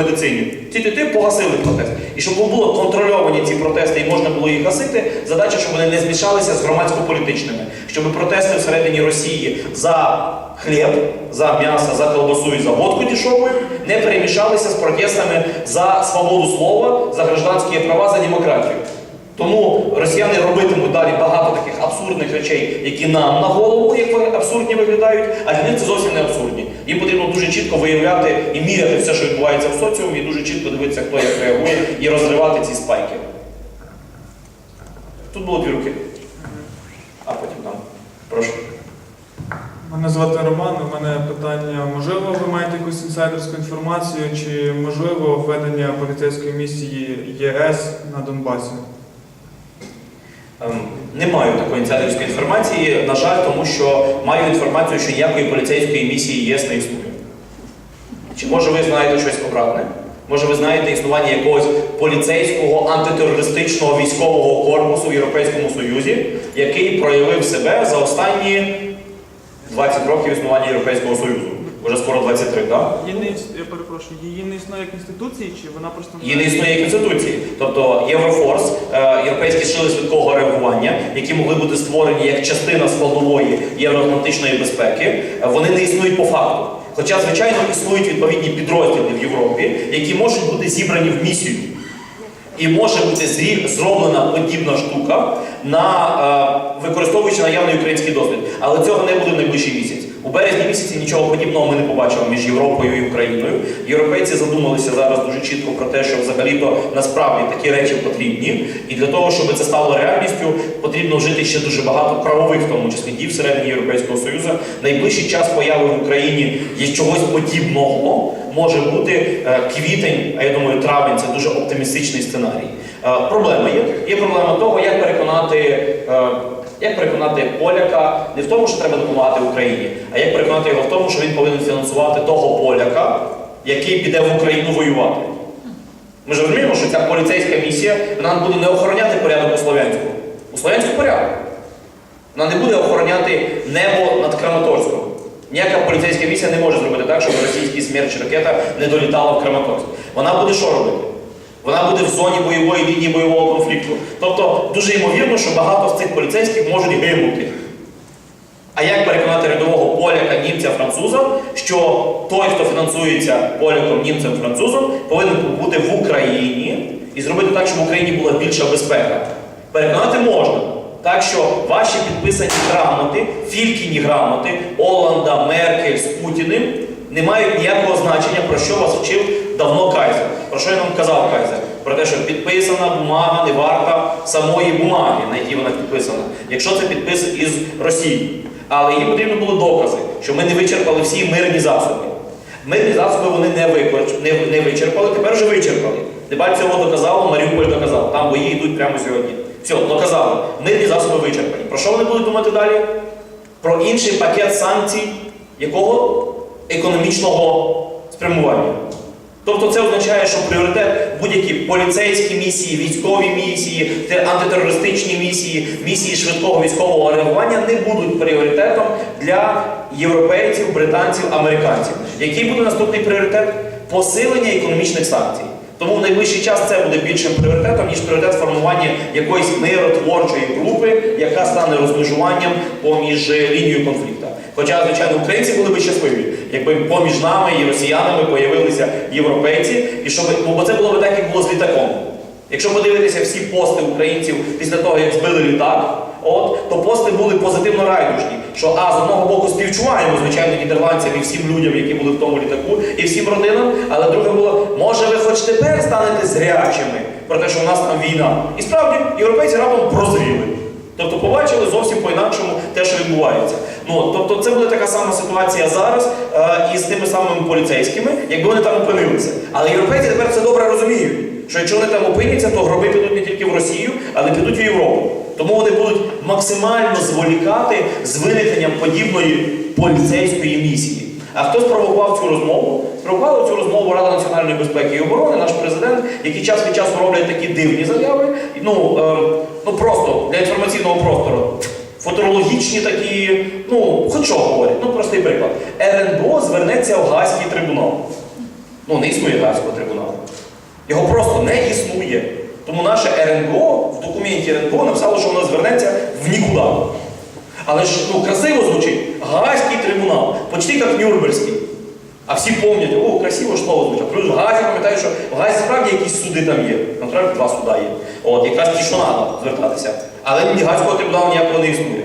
медицині. Ці ті погасили протест. І щоб було контрольовані ці протести і можна було їх гасити, задача, щоб вони не змішалися з громадсько-політичними, щоб протести всередині Росії за хліб, за м'ясо, за колбасу і за водку дішовою не перемішалися з протестами за свободу слова, за гражданські права, за демократію. Тому росіяни робитимуть далі багато таких абсурдних речей, які нам на голову, як абсурдні виглядають, а для них це зовсім не абсурдні. Їм потрібно дуже чітко виявляти і міряти все, що відбувається в соціумі, і дуже чітко дивитися, хто як реагує, і розривати ці спайки. Тут було дві руки. А потім там. Прошу. Мене звати Роман. У мене питання: можливо, ви маєте якусь інсайдерську інформацію, чи можливо введення поліцейської місії ЄС на Донбасі? Ем, Не маю такої інсайдерської інформації, на жаль, тому що маю інформацію, що ніякої поліцейської місії ЄС не існує. Чи може ви знаєте щось обратне? Може ви знаєте існування якогось поліцейського антитерористичного військового корпусу в Європейському Союзі, який проявив себе за останні 20 років існування Європейського Союзу? Вже скоро 23, так? Її не іс- я перепрошую, її не існує як інституції, чи вона просто Її не існує як інституції. Тобто Єврофорс, е, європейські сили швидкого реагування, які могли бути створені як частина складової євроатлантичної безпеки, е, вони не існують по факту. Хоча, звичайно, існують відповідні підрозділи в Європі, які можуть бути зібрані в місію. І може бути зрі- зроблена подібна штука, на, е, використовуючи наявний український досвід. Але цього не буде в найближчий місяць. У березні місяці нічого подібного ми не побачимо між Європою і Україною. Європейці задумалися зараз дуже чітко про те, що взагалі-то насправді такі речі потрібні. І для того, щоб це стало реальністю, потрібно вжити ще дуже багато правових, в тому числі дій всередині Європейського Союзу. Найближчий час появи в Україні є чогось подібного. Може бути е, квітень, а я думаю, травень це дуже оптимістичний сценарій. Е, Проблема є. Є проблема того, як переконати. Як переконати поляка не в тому, що треба допомагати Україні, а як переконати його в тому, що він повинен фінансувати того поляка, який піде в Україну воювати. Ми ж розуміємо, що ця поліцейська місія вона буде не охороняти порядок у Слов'янську. У Слов'янську порядок. Вона не буде охороняти небо над Краматорськом. Ніяка поліцейська місія не може зробити так, щоб російський смерч ракета не долітала в Краматорськ. Вона буде що робити? Вона буде в зоні бойової лінії бойового конфлікту. Тобто дуже ймовірно, що багато з цих поліцейських можуть гинути. А як переконати рядового поляка, німця, француза, що той, хто фінансується поляком, німцем, французом, повинен бути в Україні і зробити так, щоб в Україні була більша безпека? Переконати можна. Так що ваші підписані грамоти, фількіні грамоти Оланда, Меркель з Путіним не мають ніякого значення, про що вас вчив давно Кайзер. Про що я вам казав Кайзер? Про те, що підписана бумага не варта самої бумаги, на якій вона підписана, якщо це підпис із Росії. Але їй потрібно були докази, що ми не вичерпали всі мирні засоби. Мирні засоби вони не, не, вичерпали, тепер вже вичерпали. Дебальцево доказало, Маріуполь доказав. Там бої йдуть прямо сьогодні. Все, доказали. Мирні засоби вичерпані. Про що вони будуть думати далі? Про інший пакет санкцій, якого економічного спрямування. Тобто це означає, що пріоритет будь-які поліцейські місії, військові місії, антитерористичні місії, місії швидкого військового реагування не будуть пріоритетом для європейців, британців, американців. Який буде наступний пріоритет? Посилення економічних санкцій. Тому в найближчий час це буде більшим пріоритетом, ніж пріоритет формування якоїсь миротворчої групи, яка стане розмежуванням поміж лінією конфлікту. Хоча, звичайно, українці були б щасливі, якби поміж нами і росіянами появилися європейці, і щоб бо це було б так, як було з літаком. Якщо подивитися всі пости українців після того, як збили літак, от, то пости були позитивно райдужні. Що а з одного боку співчуваємо, звичайно, нідерландцям і всім людям, які були в тому літаку, і всім родинам. Але друге було, може ви хоч тепер станете зрячими про те, що у нас там війна. І справді європейці раптом прозріли. Тобто побачили зовсім по-інакшому те, що відбувається. Ну, тобто це буде така сама ситуація зараз е, із тими самими поліцейськими, якби вони там опинилися. Але європейці тепер це добре розуміють, що якщо вони там опиняться, то гроби підуть не тільки в Росію, але підуть в Європу. Тому вони будуть максимально зволікати з виникненням подібної поліцейської місії. А хто спровокував цю розмову? Спровокувала цю розмову Рада національної безпеки і оборони, наш президент, який час від часу роблять такі дивні заяви. Ну, е, ну просто для інформаційного простору. Футурологічні такі, ну, хоч що говорять, ну простий приклад. РНБО звернеться в Гаазький трибунал. Ну, не існує Гаазького трибуналу. Його просто не існує. Тому наше РНБО в документі РНБО написало, що воно звернеться в нікуди. Але ж ну, красиво звучить Гаазький трибунал, почти як Нюрнберзький. А всі пам'ятають, о, красиво слово звучить. Плюс в Газі пам'ятають, що в Газі справді якісь суди там є. Насправді два суда є. От, якраз ті, що треба звертатися. Але ні Газького трибуналу ніякого не існує.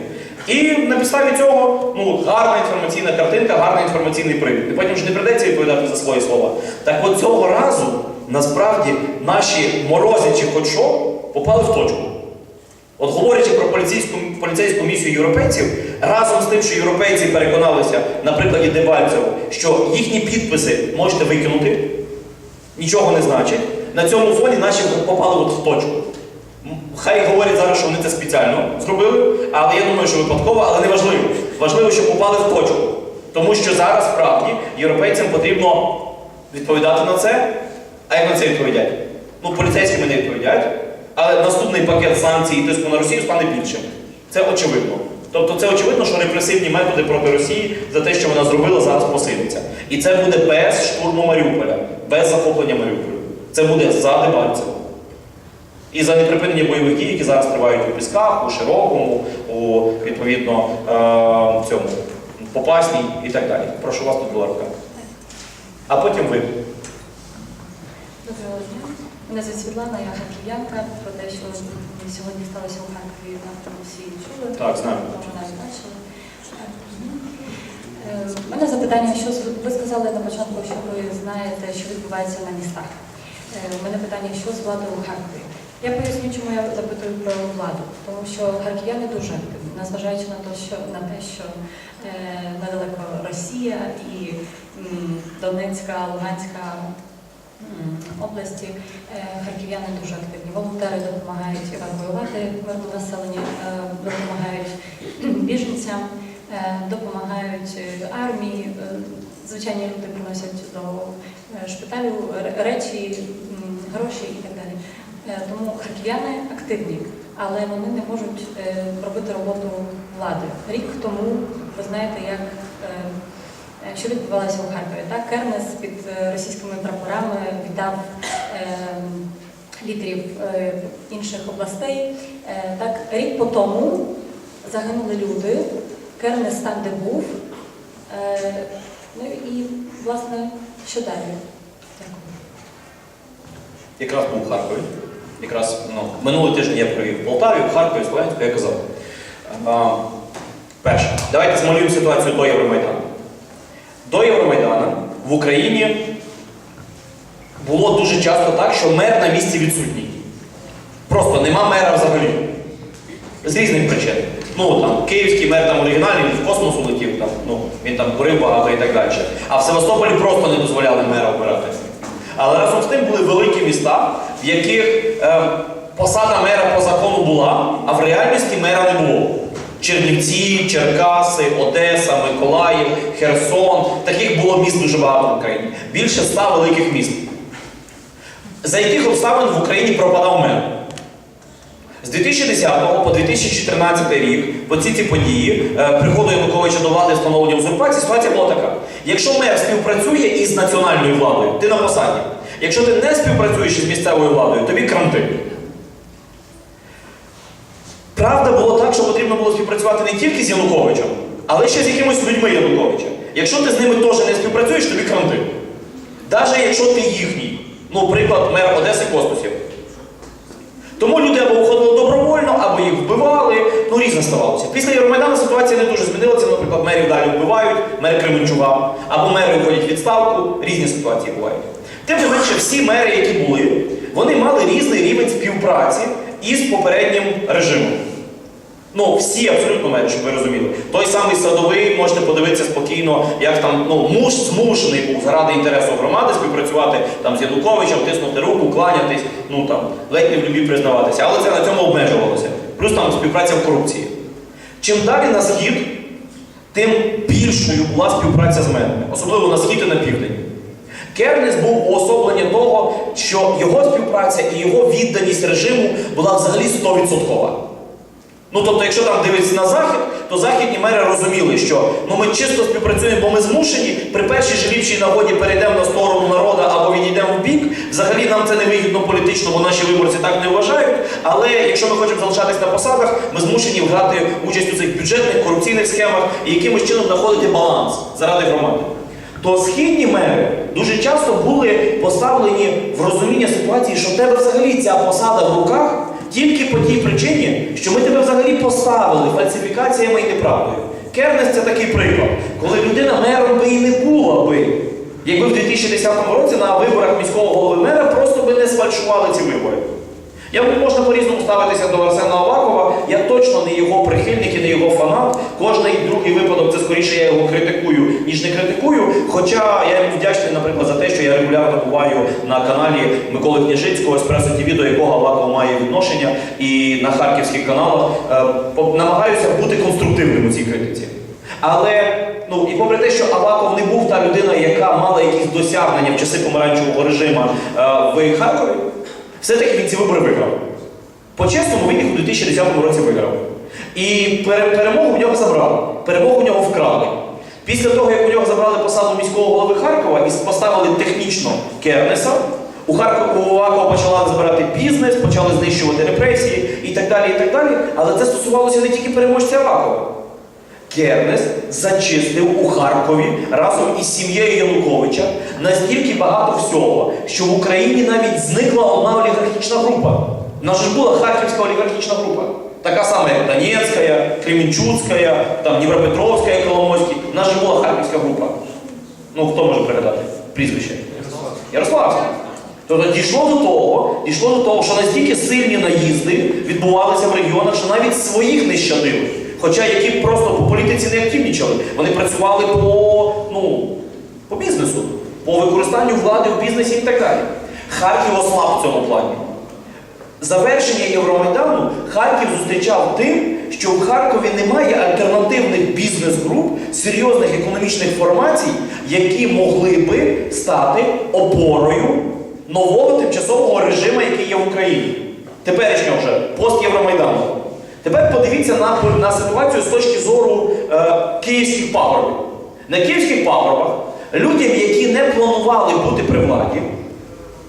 І на підставі цього ну, гарна інформаційна картинка, гарний інформаційний привід. І потім ж не прийдеться відповідати за свої слова. Так от цього разу насправді наші морозячі хоч попали в точку. От говорячи про поліцейську, поліцейську місію європейців, разом з тим, що європейці переконалися на прикладі Дебальцево, що їхні підписи можете викинути, нічого не значить, на цьому фоні наші попали от в точку. М, Хай говорять зараз, що вони це спеціально зробили, але я думаю, що випадково, але не важливо. Важливо, що попали в точку. Тому що зараз справді європейцям потрібно відповідати на це. А як на це відповідять? Ну, поліцейськими не відповідять, але наступний пакет санкцій і тиску на Росію стане більшим. Це очевидно. Тобто це очевидно, що репресивні методи проти Росії за те, що вона зробила, зараз посиляться. І це буде без штурму Маріуполя, без захоплення Маріуполя. Це буде за Дебальцево. І за неприпинення бойових дій, які зараз тривають у Пісках, у Широкому, у відповідно е, цьому Попасній і так далі. Прошу вас тут була рука. А потім ви. Доброго дня. Мене звуть Світлана, я харків'янка. Про те, що сьогодні сталося у Харкові, напевно, всі чули. Так, знаю. Бачили. Е, У мене запитання, що ви сказали на початку, що ви знаєте, що відбувається на містах. Е, У мене питання, що з владою у Харкові? Я поясню, чому я запитую про владу. Тому що харків'яни дуже активні, незважаючи на те, що на те, що е, недалеко Росія і м, Донецька, Луганська м, області е, харків'яни дуже активні. Волонтери допомагають евакуювати мирне населення, е, допомагають біженцям, е, допомагають е, армії. Е, Звичайні люди приносять до е, шпиталю речі, гроші і так далі. Е, Тому харків'яни активні, але вони не можуть е, робити роботу влади. Рік тому ви знаєте, як е, Що відбувалося у Харкові? Так, Кернес під російськими прапорами вітав лідерів е, інших областей. Так, рік по тому загинули люди. Кернес там, де був. Ну і, власне, що далі? Дякую. Якраз був Харкові. Якраз ну, минулий тиждень я провів в Полтаві, в Харкові, в Слов'янську, я казав. А, перше, давайте змалюємо ситуацію до Євромайдану. До Євромайдану в Україні було дуже часто так, що мер на місці відсутній. Просто нема мера взагалі. З різних причин. Ну там київський мер там оригінальний, він в космос улетів, там, ну, він там курив багато і так далі. А в Севастополі просто не дозволяли мера обирати. Але разом з тим були великі міста, в яких е, посада мера по закону була, а в реальності мера не було. Чернівці, Черкаси, Одеса, Миколаїв, Херсон. Таких було міст дуже багато в Україні. Більше ста великих міст. За яких обставин в Україні пропадав мер? З 2010 по 2014 рік, по ці ці події, е, приходу Януковича до влади встановлення узурпації, ситуація була така. Якщо мер співпрацює із національною владою, ти на посаді. Якщо ти не співпрацюєш із місцевою владою, тобі кранти. Правда було так, що потрібно було співпрацювати не тільки з Януковичем, але ще з якимось людьми Януковича. Якщо ти з ними теж не співпрацюєш, тобі кранти. Навіть якщо ти їхній. Ну, приклад, мер Одеси Костусів. Тому люди або уходили добровольно, або їх вбивали, ну різне ставалося. Після Євромайдану ситуація не дуже змінилася, наприклад, мерів далі вбивають, мер Кременчуга, або мери виходять відставку, різні ситуації бувають. Тим не менше, всі мери, які були, вони мали різний рівень співпраці із попереднім режимом. Ну, всі абсолютно мери, щоб ви розуміли. Той самий садовий, можете подивитися спокійно, як там ну, муж змушений був заради інтересу громади співпрацювати там, з Януковичем, тиснути руку, кланятись, ну там, ледь не в любі признаватися. Але це на цьому обмежувалося. Плюс там співпраця в корупції. Чим далі на схід, тим більшою була співпраця з менами, особливо на схід і на південь. Кернес був уособленням того, що його співпраця і його відданість режиму була взагалі 100%. Ну тобто, якщо там дивитися на захід, то західні мери розуміли, що ну ми чисто співпрацюємо, бо ми змушені при першій же ліпшій нагоді перейдемо на сторону народу або відійдемо в бік. Взагалі нам це не вигідно політично, бо наші виборці так не вважають. Але якщо ми хочемо залишатись на посадах, ми змушені брати участь у цих бюджетних корупційних схемах і якимось чином знаходити баланс заради громади. То східні мери дуже часто були поставлені в розуміння ситуації, що в тебе взагалі ця посада в руках тільки по тій причині, що ми тебе взагалі поставили фальсифікаціями і неправдою. Кернес це такий приклад, коли людина мером би і не була би, якби в 2010 році на виборах міського голови мера просто би не сфальшували ці вибори. Я можна по-різному ставитися до Арсена Авакова. Я точно не його прихильник і не його фанат. Кожний другий випадок це скоріше я його критикую, ніж не критикую. Хоча я йому вдячний, наприклад, за те, що я регулярно буваю на каналі Миколи Княжицького Еспресо ТВ, до якого Аваков має відношення, і на харківських каналах Е, намагаюся бути конструктивним у цій критиці. Але ну і попри те, що Аваков не був та людина, яка мала якісь досягнення в часи помаранчевого режиму е, в Харкові, все-таки він ці вибори виграв. По-чесному, він їх у 2010 році виграв. І перемогу в нього забрали. Перемогу в нього вкрали. Після того, як у нього забрали посаду міського голови Харкова і поставили технічно Кернеса, у Харкову у Авакова почала забирати бізнес, почали знищувати репресії і так далі. і так далі. Але це стосувалося не тільки переможця Авакова. Кернес зачистив у Харкові разом із сім'єю Януковича настільки багато всього, що в Україні навіть зникла одна олігархічна група. У нас ж була харківська олігархічна група. Така сама, як Донецька, Кременчуцька, там Дніпропетровська, Коломойська. У нас же була харківська група. Ну, хто може пригадати прізвище? Ярославська. Тобто дійшло до того, дійшло до того, що настільки сильні наїзди відбувалися в регіонах, що навіть своїх не щадили. Хоча які просто по політиці не активнічали, вони працювали по, ну, по бізнесу, по використанню влади в бізнесі і так далі. Харків ослаб в цьому плані. Завершення Євромайдану Харків зустрічав тим, що в Харкові немає альтернативних бізнес-груп, серйозних економічних формацій, які могли би стати опорою нового тимчасового режиму, який є в Україні. Теперішнього вже пост Євромайдану. Тепер подивіться на, на ситуацію з точки зору е, київських пагорбів. На київських пагорбах людям, які не планували бути при владі,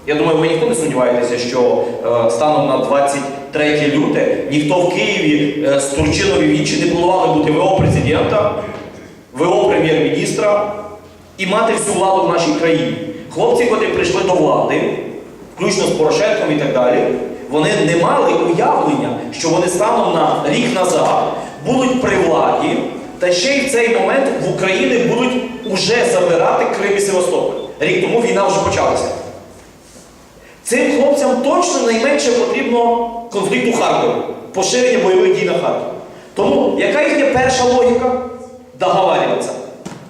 я думаю, ви ніхто не сумніваєтеся, що е, станом на 23 люте ніхто в Києві е, з Турчинові вічі не планували бути ВО президента, ВО прем'єр-міністра і мати всю владу в нашій країні. Хлопці, котрі прийшли до влади, включно з Порошенком і так далі, вони не мали уявлення, що вони станом на рік назад будуть при владі, та ще й в цей момент в Україні будуть уже забирати Крим і Севастополь. Рік тому війна вже почалася. Цим хлопцям точно найменше потрібно конфлікт у Харкові, поширення бойових дій на Харків. Тому яка їхня перша логіка? Договарюватися.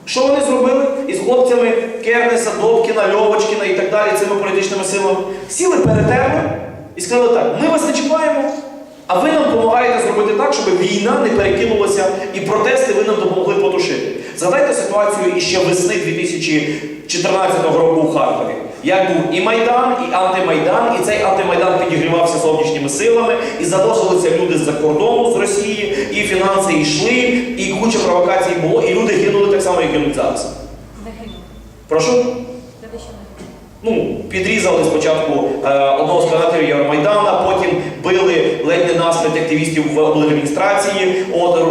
Що вони зробили із хлопцями Кернеса, Добкіна, Льовочкіна і так далі, цими політичними силами? Сіли, перетерли і сказали так: ми вас не чіпаємо, а ви нам допомагаєте зробити так, щоб війна не перекинулася і протести ви нам допомогли потушити. Згадайте ситуацію іще весни 2014 року у Харкові. Як був і Майдан, і антимайдан, і цей антимайдан підігрівався зовнішніми силами, і задохалися люди з-за кордону з Росії, і фінанси йшли, і куча провокацій було, і люди гинули так само, як гинуть зараз. Загинув. Прошу? Ну, підрізали спочатку е, одного з координаторів Євромайдана, потім били ледь не насмерть активістів в обладміністрації,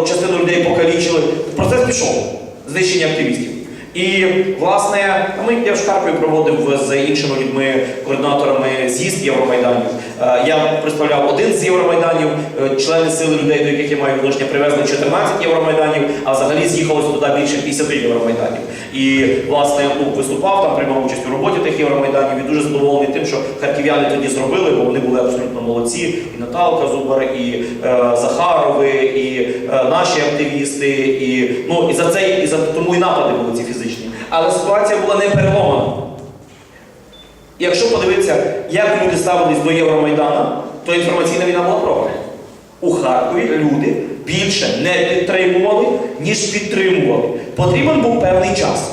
частину людей покалічили. Процес пішов знищення активістів. І, власне, ми я в Харкові проводив з іншими людьми, координаторами з'їзд Євромайданів. Е, Я представляв один з Євромайданів, е, члени сили людей, до яких я маю відношення, привезли 14 Євромайданів, а взагалі з'їхалося туди більше 50 Євромайданів. І, власне, ну, виступав там, приймав участь у роботі тих Євромайданів і дуже задоволений тим, що харків'яни тоді зробили, бо вони були абсолютно молодці. І Наталка Зубар, і е, Захарови, і е, наші активісти, і, ну, і за це і за тому і напади були ці фізичні. Але ситуація була не переломана. Якщо подивитися, як люди ставились до Євромайдана, то інформаційна війна була програна. У Харкові люди більше не підтримували, ніж підтримували. Потрібен був певний час,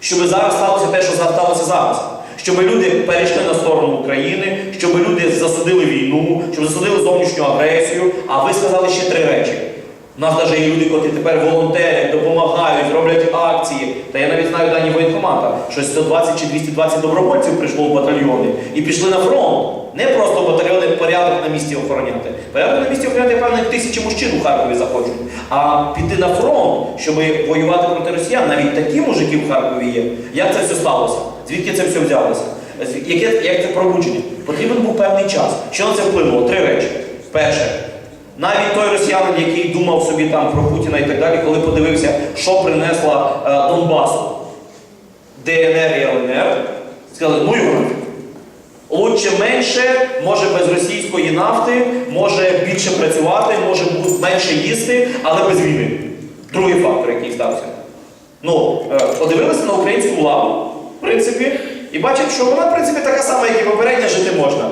щоб зараз сталося те, що сталося зараз. Щоб люди перейшли на сторону України, щоб люди засудили війну, щоб засудили зовнішню агресію, а ви сказали ще три речі. У нас навіть є люди, котрі тепер волонтерять, допомагають, роблять акції. Та я навіть знаю дані воєнкомата, що 120 чи 220 добровольців прийшло в батальйони і пішли на фронт. Не просто батальйони порядок на місці охороняти. Порядок на місці охороняти, певно, тисячі мужчин у Харкові захочуть. А піти на фронт, щоб воювати проти росіян, навіть такі мужики в Харкові є. Як це все сталося? Звідки це все взялося? Яке, як це пробудження? Потрібен був певний час. Що на це вплинуло? Три речі. Перше, навіть той росіянин, який думав собі там про Путіна і так далі, коли подивився, що принесла е, Донбасу, ДНР і ЛНР, сказали, ну його. Лучше менше, може без російської нафти, може більше працювати, може менше їсти, але без війни. Другий фактор, який стався. Ну, е, подивилися на українську владу, в принципі, і бачать, що вона, в принципі, така сама, як і попередня, жити можна.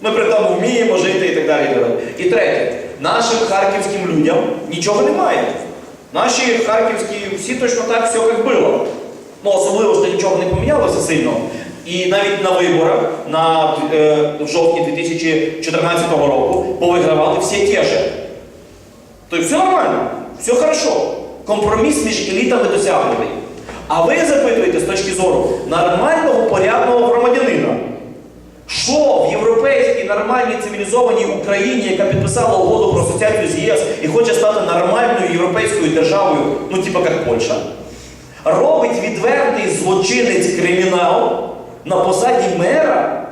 Ми при тому вміємо жити і так далі. І, третє, нашим харківським людям нічого немає. Наші харківські всі точно так все як було. Ну, особливо що нічого не помінялося сильно. І навіть на виборах на, е, в жовтні 2014 року повигравали всі ті же. Тобто все нормально, все хорошо. Компроміс між елітами досягнутий. А ви запитуєте з точки зору нормального порядного громадянина, що в європейській нормальній цивілізованій Україні, яка підписала угоду про асоціацію з ЄС і хоче стати нормальною європейською державою, ну типа як Польща, робить відвертий злочинець кримінал на посаді мера